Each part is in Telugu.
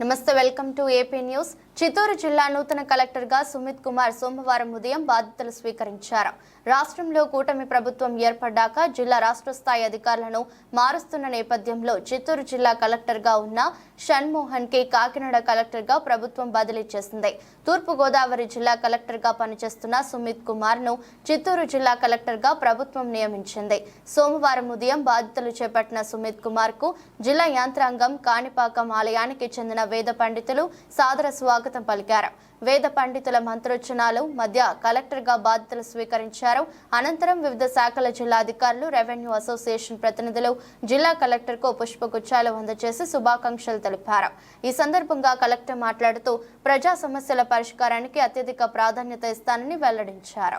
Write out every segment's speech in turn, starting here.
నమస్తే welcome to AP news. Chittoor జిల్లా నూతన కలెక్టర్గా సుమిత్ కుమార్ సోమవారం ఉదయం బాధ్యతలు స్వీకరించారు. రాష్ట్రంలో కూటమి ప్రభుత్వం ఏర్పడ్డాక జిల్లా రాష్ట్ర స్థాయి అధికారులను మారుస్తున్న నేపథ్యంలో చిత్తూరు జిల్లా కలెక్టర్గా ఉన్న షణ్మోహన్కి కాకినాడ కలెక్టర్గా ప్రభుత్వం బదిలీ చేసింది. తూర్పు గోదావరి జిల్లా కలెక్టర్గా పనిచేస్తున్న సుమిత్ కుమార్ను చిత్తూరు జిల్లా కలెక్టర్గా ప్రభుత్వం నియమించింది. సోమవారం ఉదయం బాధ్యతలు చేపట్టిన సుమిత్ కుమార్కు జిల్లా యంత్రాంగం కాణిపాకం ఆలయానికి చెందిన వేద పండితులు సాదర స్వాగతం పలికారు. వేద పండితుల మంత్రోచ్చనాలు మధ్య కలెక్టర్గా బాధ్యతలు స్వీకరించారు. అనంతరం వివిధ శాఖల జిల్లా అధికారులు రెవెన్యూ అసోసియేషన్ ప్రతినిధులు జిల్లా కలెక్టర్కు పుష్పగుచ్చాలు అందజేసి శుభాకాంక్షలు తెలిపారు. ఈ సందర్భంగా కలెక్టర్ మాట్లాడుతూ ప్రజా సమస్యల పరిష్కారానికి అత్యధిక ప్రాధాన్యత ఇస్తానని వెల్లడించారు.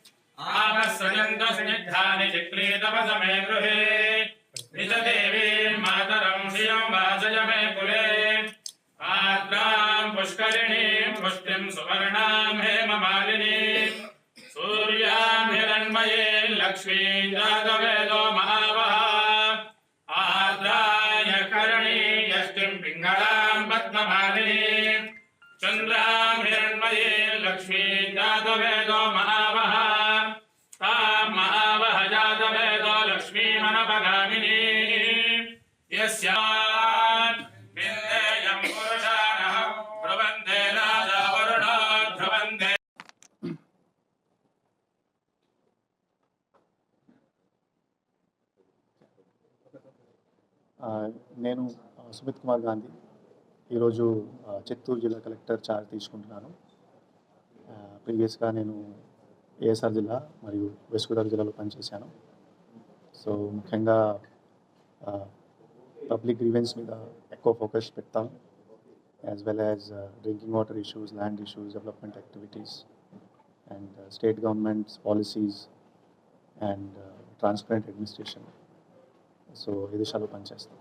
आवस्सनन्दस्निग्धानि चिक्लीतवसमे गृहे। निजदेवीं मातरं श्रियं मे कुले। पात्रां पुष्करिणीं पुष्टिं सुवर्णां हेममालिनीं। सूर्यां हिरण्मये लक्ष्मीं जातवेदो महावः। आद्राय करणीयष्टिं पिङ्गलां నేను సుమిత్ కుమార్ గాంధీ ఈరోజు చిత్తూరు జిల్లా కలెక్టర్ చార్జ్ తీసుకుంటున్నాను. ప్రీవియస్గా నేను ఏఎస్ఆర్ జిల్లా మరియు వెస్ట్ గోదావరి జిల్లాలో పనిచేశాను. సో ముఖ్యంగా పబ్లిక్ గ్రీవెన్స్ మీద ఎక్కువ ఫోకస్ పెడతాం. As well as drinking water issues land issues development activities and state governments policies and transparent administration so ఈ దిశలో పనిచేస్తాం